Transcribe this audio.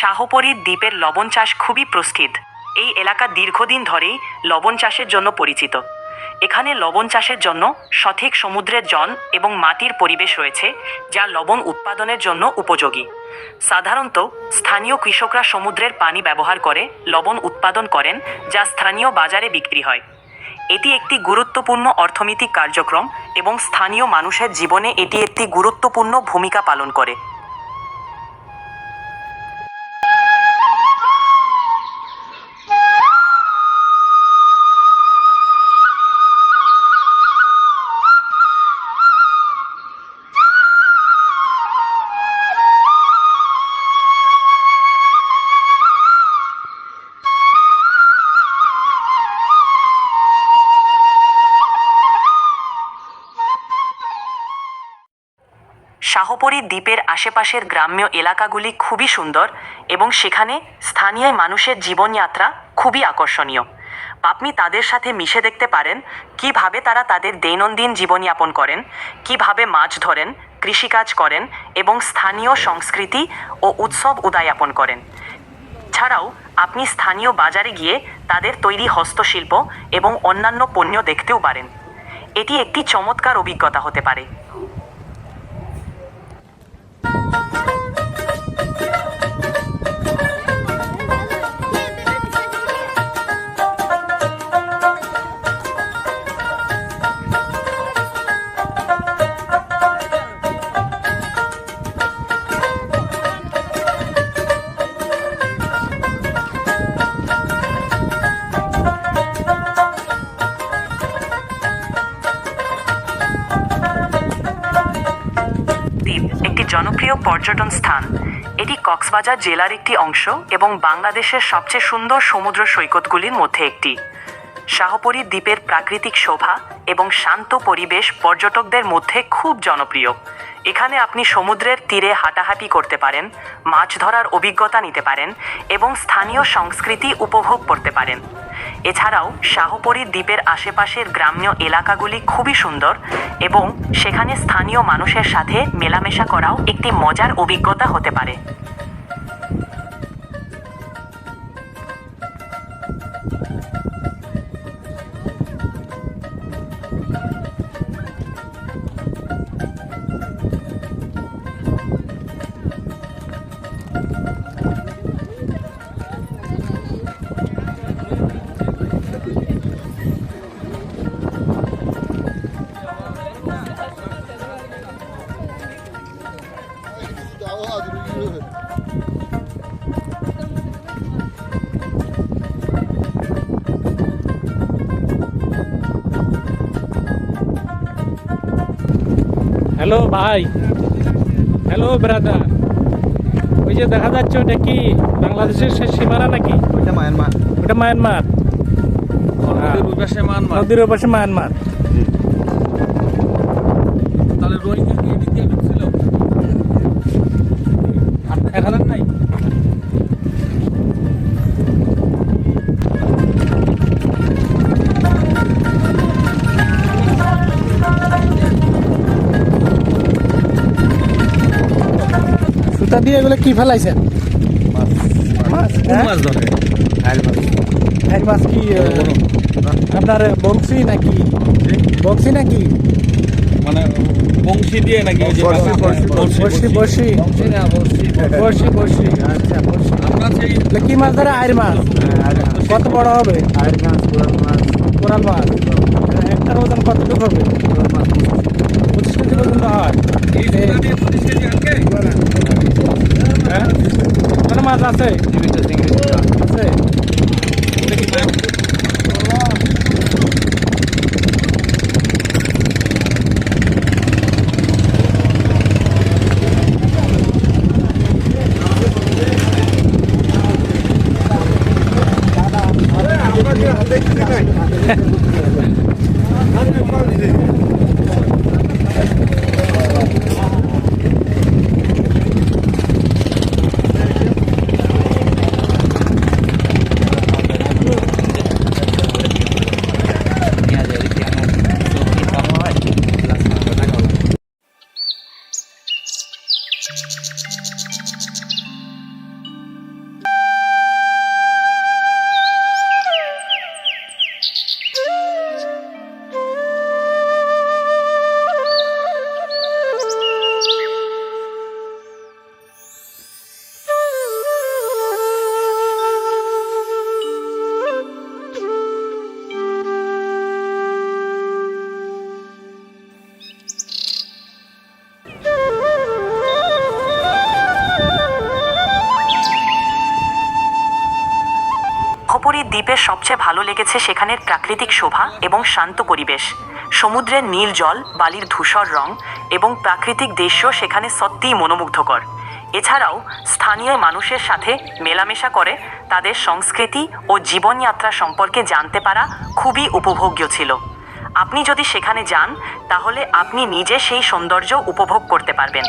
শাহপরীর দ্বীপের লবণ চাষ খুবই প্রস্কিত এই এলাকা দীর্ঘদিন ধরেই লবণ চাষের জন্য পরিচিত। এখানে লবণ চাষের জন্য সঠিক সমুদ্রের জল এবং মাটির পরিবেশ রয়েছে, যা লবণ উৎপাদনের জন্য উপযোগী। সাধারণত স্থানীয় কৃষকরা সমুদ্রের পানি ব্যবহার করে লবণ উৎপাদন করেন, যা স্থানীয় বাজারে বিক্রি হয়। এটি একটি গুরুত্বপূর্ণ অর্থনৈতিক কার্যক্রম এবং স্থানীয় মানুষের জীবনে এটি একটি গুরুত্বপূর্ণ ভূমিকা পালন করে। শাহপরী দ্বীপের আশেপাশের গ্রাম্য এলাকাগুলি খুবই সুন্দর এবং সেখানে স্থানীয় মানুষের জীবনযাত্রা খুবই আকর্ষণীয়। আপনি তাদের সাথে মিশে দেখতে পারেন কীভাবে তারা তাদের দৈনন্দিন জীবনযাপন করেন, কীভাবে মাছ ধরেন, কৃষিকাজ করেন এবং স্থানীয় সংস্কৃতি ও উৎসব উদযাপন করেন। ছাড়াও, আপনি স্থানীয় বাজারে গিয়ে তাদের তৈরি হস্তশিল্প এবং অন্যান্য পণ্য দেখতেও পারেন। এটি একটি চমৎকার অভিজ্ঞতা হতে পারে। Thank you. দ্বীপ, একটি জনপ্রিয় পর্যটন স্থান। এটি কক্সবাজার জেলার একটি অংশ এবং বাংলাদেশের সবচেয়ে সুন্দর সমুদ্র সৈকতগুলির মধ্যে একটি। শাহপরী দ্বীপের প্রাকৃতিক শোভা এবং শান্ত পরিবেশ পর্যটকদের মধ্যে খুব জনপ্রিয়। এখানে আপনি সমুদ্রের তীরে হাঁটাহাঁটি করতে পারেন, মাছ ধরার অভিজ্ঞতা নিতে পারেন এবং স্থানীয় সংস্কৃতি উপভোগ করতে পারেন। এছাড়াও শাহপরী দ্বীপের আশেপাশের গ্রাম্য এলাকাগুলি খুবই সুন্দর এবং সেখানে স্থানীয় মানুষের সাথে মেলামেশা করাও একটি মজার অভিজ্ঞতা হতে পারে। হ্যালো ভাই। Hello brother. ওই যে দেখা যাচ্ছে ওটা কি? বাংলাদেশের শেষ সীমানা নাকি? ওইটা মায়ানমার। ওটা মায়ানমার। নদীর নদীর ওপাশে মায়ানমার। তাহলে রোহিঙ্গা কি নাই? দিয়ে এগুলো কি ফেলাইছেন মাছ কোন হ্যাঁ? মাছ ধরে? মাছ। কি আপনার বংশী নাকি? বংশী? নাকি? মানে বংশী দিয়ে নাকি বড়শি বড়শি বড়শি বড়শি আচ্ছা সেই কি মাছ ধরে? আয়ের মাছ। কত বড় হবে? কোরাল মাছ। একটার ওজন কতটুকু হবে? পঁচিশ কেজি পর্যন্ত হয়। হ্যাঁ মাছ আছে। আছে? দ্বীপের সবচেয়ে ভালো লেগেছে সেখানের প্রাকৃতিক শোভা এবং শান্ত পরিবেশ। সমুদ্রের নীল জল, বালির ধূসর রং এবং প্রাকৃতিক দৃশ্য সেখানে সত্যিই মনোমুগ্ধকর। এছাড়াও স্থানীয় মানুষের সাথে মেলামেশা করে তাদের সংস্কৃতি ও জীবনযাত্রা সম্পর্কে জানতে পারা খুবই উপভোগ্য ছিল। আপনি যদি সেখানে যান, তাহলে আপনি নিজে সেই সৌন্দর্য উপভোগ করতে পারবেন।